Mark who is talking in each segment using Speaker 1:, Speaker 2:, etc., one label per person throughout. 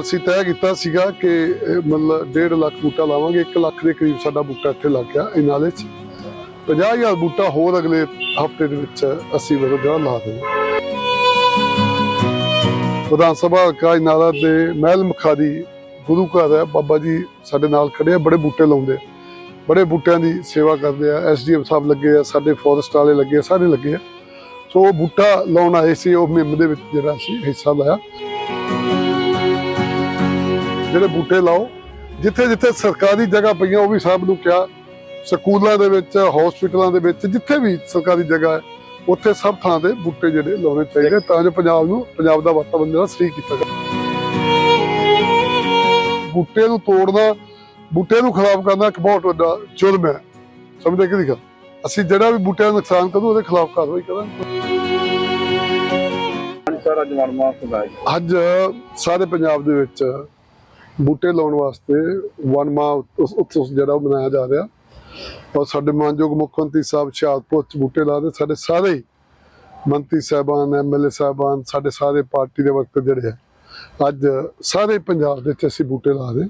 Speaker 1: ਅਸੀਂ ਤੈਅ ਕੀਤਾ ਸੀਗਾ ਕਿ ਮਤਲਬ 1.5 ਲੱਖ ਬੂਟਾ ਲਾਵਾਂਗੇ 1 ਲੱਖ ਦੇ ਕਰੀਬ ਸਾਡਾ ਬੂਟਾ ਇੱਥੇ ਲੱਗ ਗਿਆ ਇਹ ਨਾਲੇ 'ਚ 50000 ਬੂਟਾ ਹੋਰ ਅਗਲੇ ਹਫ਼ਤੇ ਦੇ ਵਿੱਚ ਅਸੀਂ ਮਤਲਬ ਲਾ ਦੇਵਾਂਗੇ। ਵਿਧਾਨ ਸਭਾ ਹਲਕਾ ਨਾਲਾ ਦੇ ਮਹਿਲ ਮੁਖਾਰੀ ਗੁਰੂ ਘਰ ਹੈ, ਬਾਬਾ ਜੀ ਸਾਡੇ ਨਾਲ ਖੜੇ ਆ, ਬੜੇ ਬੂਟੇ ਲਾਉਂਦੇ ਬੜੇ ਬੂਟਿਆਂ ਦੀ ਸੇਵਾ ਕਰਦੇ ਆ ਐਸਡੀਐਮ ਸਾਹਿਬ ਲੱਗੇ ਆ, ਸਾਡੇ ਫੋਰੈਸਟ ਵਾਲੇ ਲੱਗੇ ਆ, ਸਾਰੇ ਲੱਗੇ ਆ। ਸੋ ਉਹ ਬੂਟਾ ਲਾਉਣ ਆਏ ਸੀ, ਉਹ ਮੁਹਿੰਮ ਦੇ ਵਿੱਚ ਜਿਹੜਾ ਸੀ ਹਿੱਸਾ ਲਾਇਆ। ਜਿਹੜੇ ਬੂਟੇ ਲਾਓ ਜਿੱਥੇ ਜਿੱਥੇ ਸਰਕਾਰੀ ਜਗ੍ਹਾ ਪਈਆਂ ਉਹ ਵੀ ਸਭ ਨੂੰ ਕਿਹਾ ਸਕੂਲਾਂ ਦੇ ਵਿੱਚ ਹਸਪੀਟਲਾਂ ਦੇ ਵਿੱਚ ਜਿੱਥੇ ਵੀ ਸਰਕਾਰੀ ਜਗ੍ਹਾ ਹੈ ਉੱਥੇ ਸਭ ਥਾਂ ਤੇ ਬੂਟੇ ਜਿਹੜੇ ਲਾਉਣੇ ਚਾਹੀਦੇ ਤਾਂ ਜੋ ਪੰਜਾਬ ਨੂੰ ਪੰਜਾਬ ਦਾ ਵਾਤਾਵਰਣ ਜਿਹੜਾ ਸਹੀ ਕੀਤਾ ਜਾਵੇ। ਬੂਟੇ ਨੂੰ ਤੋੜਨਾ ਬੂਟੇ ਨੂੰ ਖਰਾਬ ਕਰਨਾ ਇੱਕ ਬਹੁਤ ਵੱਡਾ ਜੁਰਮ ਹੈ। ਸਮਝਦੇ ਕਿ ਗੱਲ? ਅਸੀਂ ਜਿਹੜਾ ਵੀ ਬੂਟਿਆਂ ਦਾ ਨੁਕਸਾਨ ਕਰੂ ਉਹਦੇ ਖਿਲਾਫ ਕਾਰਵਾਈ ਕਰਾਂਗੇ।
Speaker 2: ਅੱਜ
Speaker 1: ਸਾਰੇ ਪੰਜਾਬ ਦੇ ਵਿੱਚ ਬੂਟੇ ਲਾਉਣ ਵਾਸਤੇ ਵਨ ਮਾਹ ਉਸ ਉਤਸਵ ਜਿਹੜਾ ਮਨਾਇਆ ਜਾ ਰਿਹਾ। ਔਰ ਸਾਡੇ ਮਾਨਯੋਗ ਮੁੱਖ ਮੰਤਰੀ ਸਾਹਿਬ ਹੁਸ਼ਿਆਰਪੁਰ ਚ ਬੂਟੇ ਲਾ ਦੇ ਸਾਡੇ ਸਾਰੇ ਮੰਤਰੀ ਸਾਹਿਬਾਨ ਐਮਐਲਏ ਸਾਹਿਬਾਨ, ਸਾਡੇ ਸਾਰੇ ਪਾਰਟੀ ਦੇ ਵਕਤ ਜਿਹੜੇ ਆ, ਅੱਜ ਸਾਰੇ ਪੰਜਾਬ ਦੇ ਵਿੱਚ ਅਸੀਂ ਬੂਟੇ ਲਾ ਰਹੇ।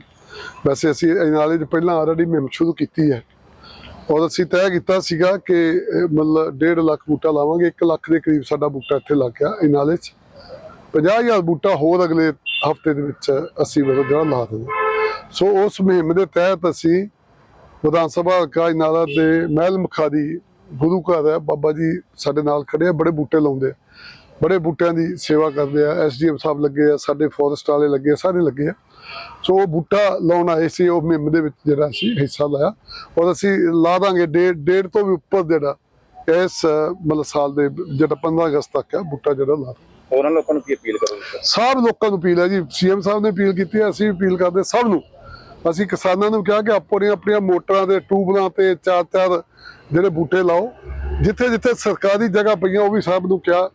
Speaker 1: ਵੈਸੇ ਅਸੀਂ ਇਹ ਨਾਲੇ ਚ ਪਹਿਲਾਂ ਆਲਰੇਡੀ ਮੁਹਿੰਮ ਸ਼ੁਰੂ ਕੀਤੀ ਹੈ, ਔਰ ਅਸੀਂ ਤੈਅ ਕੀਤਾ ਸੀਗਾ ਕਿ, ਮਤਲਬ 1.5 ਲੱਖ ਬੂਟਾ ਲਾਵਾਂਗੇ 1 ਲੱਖ ਦੇ ਕਰੀਬ ਸਾਡਾ ਬੂਟਾ ਇੱਥੇ ਲੱਗ ਗਿਆ ਇਹ ਨਾਲੇ ਚ 50000 ਬੂਟਾ ਹੋਰ ਅਗਲੇ ਹਫ਼ਤੇ ਦੇ ਵਿੱਚ ਅਸੀਂ ਮਤਲਬ ਜਿਹੜਾ ਲਾ ਦਿੰਦੇ ਸੋ ਉਸ ਮੁਹਿੰਮ ਦੇ ਤਹਿਤ ਅਸੀਂ ਵਿਧਾਨ ਸਭਾ ਹਲਕਾ ਦੇ ਮਹਿਲ ਮੁਖਾਰੀ ਗੁਰੂ ਘਰ ਹੈ। ਬਾਬਾ ਜੀ ਸਾਡੇ ਨਾਲ ਖੜੇ ਆ, ਬੜੇ ਬੂਟੇ ਲਾਉਂਦੇ ਆ। ਬੜੇ ਬੂਟਿਆਂ ਦੀ ਸੇਵਾ ਕਰਦੇ ਆ। ਐਸਡੀਐਮ ਸਾਹਿਬ ਲੱਗੇ ਆ, ਸਾਡੇ ਫੋਰੈਸਟ ਵਾਲੇ ਲੱਗੇ ਆ, ਸਾਰੇ ਲੱਗੇ ਆ। ਸੋ ਉਹ ਬੂਟਾ ਲਾਉਣ ਆਏ ਸੀ, ਉਹ ਮੁਹਿੰਮ ਦੇ ਵਿੱਚ ਜਿਹੜਾ ਸੀ ਹਿੱਸਾ ਲਾਇਆ। ਔਰ ਅਸੀਂ ਲਾ ਦਾਂਗੇ ਡੇਢ ਡੇਢ ਤੋਂ ਵੀ ਉੱਪਰ ਜਿਹੜਾ ਇਸ, ਮਤਲਬ ਸਾਲ ਦੇ ਜਿਹੜਾ 15 ਅਗਸਤ ਤੱਕ ਹੈ, ਬੂਟਾ ਜਿਹੜਾ ਲਾ
Speaker 2: ਹੋਰਾਂ ਲੋਕਾਂ ਨੂੰ ਕੀ ਅਪੀਲ ਕਰੋਗੇ?
Speaker 1: ਸਭ ਲੋਕਾਂ ਨੂੰ ਅਪੀਲ ਹੈ ਜੀ। ਸੀਐਮ ਸਾਹਿਬ ਨੇ ਅਪੀਲ ਕੀਤੀ ਹੈ ਅਸੀਂ ਵੀ ਅਪੀਲ ਕਰਦੇ ਸਭ ਨੂੰ। ਅਸੀਂ ਕਿਸਾਨਾਂ ਨੂੰ ਕਿਹਾ ਕਿ ਆਪਣੀਆਂ ਆਪਣੀਆਂ ਮੋਟਰਾਂ ਦੇ ਟੂਬਲਾਂ ਤੇ ਚਾਰ ਚਾਰ ਜਿਹੜੇ ਬੂਟੇ ਲਾਓ। ਜਿੱਥੇ ਜਿੱਥੇ ਸਰਕਾਰੀ ਜਗ੍ਹਾ ਪਈਆਂ ਉਹ ਵੀ ਸਭ ਨੂੰ ਕਿਹਾ।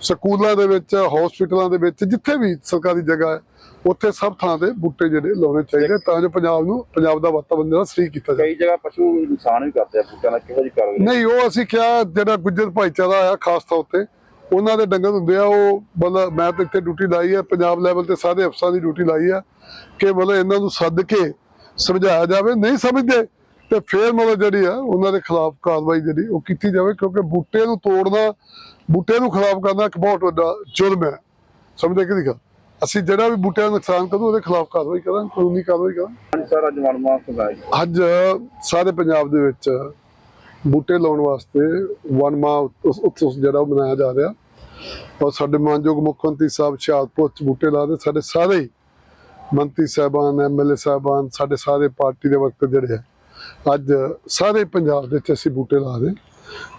Speaker 1: ਸਕੂਲਾਂ ਦੇ ਵਿੱਚ ਹਸਪੀਟਲਾਂ ਦੇ ਵਿੱਚ ਜਿੱਥੇ ਵੀ ਸਰਕਾਰੀ ਜਗ੍ਹਾ ਹੈ ਉੱਥੇ ਸਭ ਥਾਂ ਤੇ ਬੂਟੇ ਜਿਹੜੇ ਲਾਉਣੇ ਚਾਹੀਦੇ ਤਾਂ ਜੋ ਪੰਜਾਬ ਨੂੰ ਪੰਜਾਬ ਦਾ ਵਾਤਾਵਰਣ ਜਿਹੜਾ ਸਹੀ ਕੀਤਾ ਜਾਵੇ।
Speaker 2: ਕਈ ਜਗ੍ਹਾ ਪਸ਼ੂ ਨੁਕਸਾਨ ਵੀ ਕਰਦੇ ਆ ਬੂਟਿਆਂ ਦਾ ਕਿਹੋ ਜਿਹੀ ਕਾਰਵਾਈ?
Speaker 1: ਨਹੀਂ ਉਹ ਅਸੀਂ ਕਿਹਾ ਜਿਹੜਾ ਗੁੱਜਰ ਭਾਈਚਾਰਾ ਆ ਖਾਸ ਤੌਰ ਤੇ ਉਹਨਾਂ ਦੇ ਡੰਗਰ ਹੁੰਦੇ ਆ ਉਹ ਮਤਲਬ ਮੈਂ ਤਾਂ ਇੱਥੇ ਡਿਊਟੀ ਲਾਈ ਆ ਪੰਜਾਬ ਲੈਵਲ ਤੇ ਸਾਰੇ ਅਫਸਰਾਂ ਦੀ ਡਿਊਟੀ ਲਾਈ ਆ ਕਿ ਮਤਲਬ ਇਹਨਾਂ ਨੂੰ ਸੱਦ ਕੇ ਸਮਝਾਇਆ ਜਾਵੇ ਨਹੀਂ ਸਮਝਦੇ ਤੇ ਫਿਰ ਮਤਲਬ ਜਿਹੜੀ ਆ ਉਹਨਾਂ ਦੇ ਖਿਲਾਫ ਕਾਰਵਾਈ ਜਿਹੜੀ ਉਹ ਕੀਤੀ ਜਾਵੇ ਕਿਉਂਕਿ ਬੂਟੇ ਨੂੰ ਤੋੜਨਾ ਬੂਟੇ ਨੂੰ ਖਰਾਬ ਕਰਨਾ ਇੱਕ ਬਹੁਤ ਵੱਡਾ ਜੁਰਮ ਹੈ। ਸਮਝਦੇ ਕਿ ਗੱਲ? ਅਸੀਂ ਜਿਹੜਾ ਵੀ ਬੂਟਿਆਂ ਦਾ ਨੁਕਸਾਨ ਕਰੂ ਉਹਦੇ ਖਿਲਾਫ ਕਾਰਵਾਈ ਕਰਾਂਗੇ ਕਾਨੂੰਨੀ ਕਾਰਵਾਈ ਕਰਾਂਗੇ।
Speaker 2: ਸਰ ਅੱਜ ਵਨਮਾ ਸੁਣਾਇਆ ਜੀ
Speaker 1: ਅੱਜ ਸਾਰੇ ਪੰਜਾਬ ਦੇ ਵਿੱਚ ਬੂਟੇ ਲਾਉਣ ਵਾਸਤੇ ਵਨ ਮਾਹ ਉਸ ਉਤਸਵ ਜਿਹੜਾ ਉਹ ਮਨਾਇਆ ਜਾ ਰਿਹਾ। ਔਰ ਸਾਡੇ ਮਾਨਯੋਗ ਮੁੱਖ ਮੰਤਰੀ ਸਾਹਿਬ ਹੁਸ਼ਿਆਰਪੁਰ ਚ ਬੂਟੇ ਲਾ ਦੇ ਸਾਡੇ ਸਾਰੇ ਮੰਤਰੀ ਸਾਹਿਬਾਨ ਐਮਐਲਏ ਸਾਹਿਬਾਨ, ਸਾਡੇ ਸਾਰੇ ਪਾਰਟੀ ਦੇ ਵਕਤ ਜਿਹੜੇ ਆ, ਅੱਜ ਸਾਰੇ ਪੰਜਾਬ ਦੇ ਵਿੱਚ ਅਸੀਂ ਬੂਟੇ ਲਾ ਰਹੇ।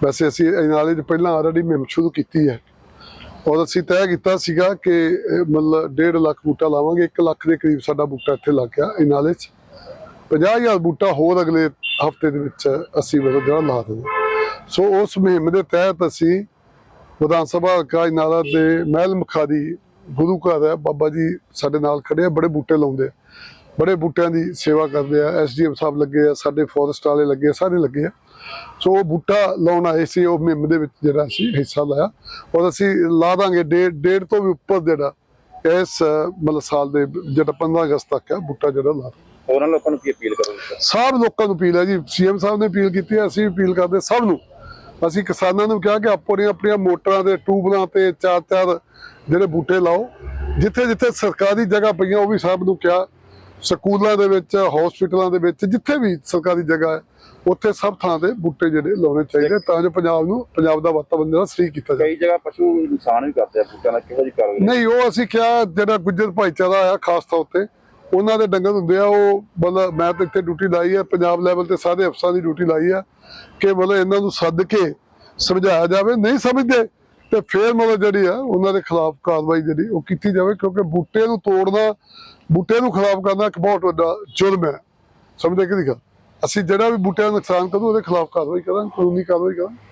Speaker 1: ਵੈਸੇ ਅਸੀਂ ਇਹ ਨਾਲੇ ਚ ਪਹਿਲਾਂ ਆਲਰੇਡੀ ਮੁਹਿੰਮ ਸ਼ੁਰੂ ਕੀਤੀ ਹੈ, ਔਰ ਅਸੀਂ ਤੈਅ ਕੀਤਾ ਸੀਗਾ ਕਿ, ਮਤਲਬ 1.5 ਲੱਖ ਬੂਟਾ ਲਾਵਾਂਗੇ 1 ਲੱਖ ਦੇ ਕਰੀਬ ਸਾਡਾ ਬੂਟਾ ਇੱਥੇ ਲੱਗ ਗਿਆ ਇਹ ਨਾਲੇ ਚ 50000 ਬੂਟਾ ਹੋਰ ਅਗਲੇ ਹਫ਼ਤੇ ਦੇ ਵਿੱਚ ਅਸੀਂ ਮਤਲਬ ਜਿਹੜਾ ਲਾ ਦੇਵਾਂਗੇ ਸੋ ਉਸ ਮੁਹਿੰਮ ਦੇ ਤਹਿਤ ਅਸੀਂ ਵਿਧਾਨ ਸਭਾ ਹਲਕਾ ਦੇ ਮਹਿਲ ਮੁਖਾਰੀ ਗੁਰੂ ਘਰ ਹੈ। ਬਾਬਾ ਜੀ ਸਾਡੇ ਨਾਲ ਖੜੇ ਆ, ਬੜੇ ਬੂਟੇ ਲਾਉਂਦੇ ਆ। ਬੜੇ ਬੂਟਿਆਂ ਦੀ ਸੇਵਾ ਕਰਦੇ ਆ। ਐਸਡੀਐਮ ਸਾਹਿਬ ਲੱਗੇ ਆ, ਸਾਡੇ ਫੋਰੈਸਟ ਵਾਲੇ ਲੱਗੇ ਆ, ਸਾਰੇ ਲੱਗੇ ਆ। ਸੋ ਉਹ ਬੂਟਾ ਲਾਉਣ ਆਏ ਸੀ, ਉਹ ਮੁਹਿੰਮ ਦੇ ਵਿੱਚ ਜਿਹੜਾ ਸੀ ਹਿੱਸਾ ਲਾਇਆ। ਔਰ ਅਸੀਂ ਲਾ ਦਾਂਗੇ ਡੇਢ ਡੇਢ ਤੋਂ ਵੀ ਉੱਪਰ ਜਿਹੜਾ ਇਸ, ਮਤਲਬ ਸਾਲ ਦੇ ਜਿਹੜਾ 15 ਅਗਸਤ ਤੱਕ ਹੈ, ਬੂਟਾ ਜਿਹੜਾ ਲਾ
Speaker 2: ਹੋਰਾਂ ਲੋਕਾਂ ਨੂੰ ਕੀ ਅਪੀਲ ਕਰੋਗੇ?
Speaker 1: ਸਭ ਲੋਕਾਂ ਨੂੰ ਅਪੀਲ ਹੈ ਜੀ। ਸੀਐਮ ਸਾਹਿਬ ਨੇ ਅਪੀਲ ਕੀਤੀ ਹੈ ਅਸੀਂ ਵੀ ਅਪੀਲ ਕਰਦੇ ਸਭ ਨੂੰ। ਅਸੀਂ ਕਿਸਾਨਾਂ ਨੂੰ ਕਿਹਾ ਕਿ ਆਪਣੀਆਂ ਆਪਣੀਆਂ ਮੋਟਰਾਂ ਦੇ ਟੂਬਲਾਂ ਤੇ ਚਾਰ ਚਾਰ ਜਿਹੜੇ ਬੂਟੇ ਲਾਓ। ਜਿੱਥੇ ਜਿੱਥੇ ਸਰਕਾਰੀ ਜਗ੍ਹਾ ਪਈਆਂ ਉਹ ਵੀ ਸਭ ਨੂੰ ਕਿਹਾ। ਸਕੂਲਾਂ ਦੇ ਵਿੱਚ ਹਸਪੀਟਲਾਂ ਦੇ ਵਿੱਚ ਜਿੱਥੇ ਵੀ ਸਰਕਾਰੀ ਜਗ੍ਹਾ ਹੈ ਉੱਥੇ ਸਭ ਥਾਂ ਤੇ ਬੂਟੇ ਜਿਹੜੇ ਲਾਉਣੇ ਚਾਹੀਦੇ ਤਾਂ ਜੋ ਪੰਜਾਬ ਨੂੰ ਪੰਜਾਬ ਦਾ ਵਾਤਾਵਰਣ ਜਿਹੜਾ ਸਹੀ ਕੀਤਾ ਜਾਵੇ।
Speaker 2: ਕਈ ਜਗ੍ਹਾ ਪਸ਼ੂ ਨੁਕਸਾਨ ਵੀ ਕਰਦੇ ਆ ਬੂਟਿਆਂ ਦਾ ਕਿਹੋ ਜਿਹੀ ਕਾਰਵਾਈ?
Speaker 1: ਨਹੀਂ ਉਹ ਅਸੀਂ ਕਿਹਾ ਜਿਹੜਾ ਗੁੱਜਰ ਭਾਈਚਾਰਾ ਆ ਖਾਸ ਤੌਰ ਤੇ ਉਹਨਾਂ ਦੇ ਡੰਗਰ ਹੁੰਦੇ ਆ, ਉਹ ਮਤਲਬ ਮੈਂ ਤਾਂ ਇੱਥੇ ਡਿਊਟੀ ਲਾਈ ਆ, ਪੰਜਾਬ ਲੈਵਲ ਤੇ ਸਾਰੇ ਅਫਸਰਾਂ ਦੀ ਡਿਊਟੀ ਲਾਈ ਆ ਕਿ ਮਤਲਬ ਇਹਨਾਂ ਨੂੰ ਸੱਦ ਕੇ ਸਮਝਾਇਆ ਜਾਵੇ, ਨਹੀਂ ਸਮਝਦੇ ਤੇ ਫਿਰ ਮਤਲਬ ਜਿਹੜੀ ਆ ਉਹਨਾਂ ਦੇ ਖਿਲਾਫ ਕਾਰਵਾਈ ਜਿਹੜੀ ਉਹ ਕੀਤੀ ਜਾਵੇ, ਕਿਉਂਕਿ ਬੂਟੇ ਨੂੰ ਤੋੜਨਾ, ਬੂਟੇ ਨੂੰ ਖਰਾਬ ਕਰਨਾ ਇੱਕ ਬਹੁਤ ਵੱਡਾ ਜੁਰਮ ਹੈ। ਸਮਝਦੇ ਕਿ ਗੱਲ ਅਸੀਂ ਜਿਹੜਾ ਵੀ ਬੂਟਿਆਂ ਦਾ ਨੁਕਸਾਨ ਕਰੂ, ਉਹਦੇ ਖਿਲਾਫ ਕਾਰਵਾਈ ਕਰਾਂਗੇ, ਕਾਨੂੰਨੀ ਕਾਰਵਾਈ ਕਰਾਂਗੇ।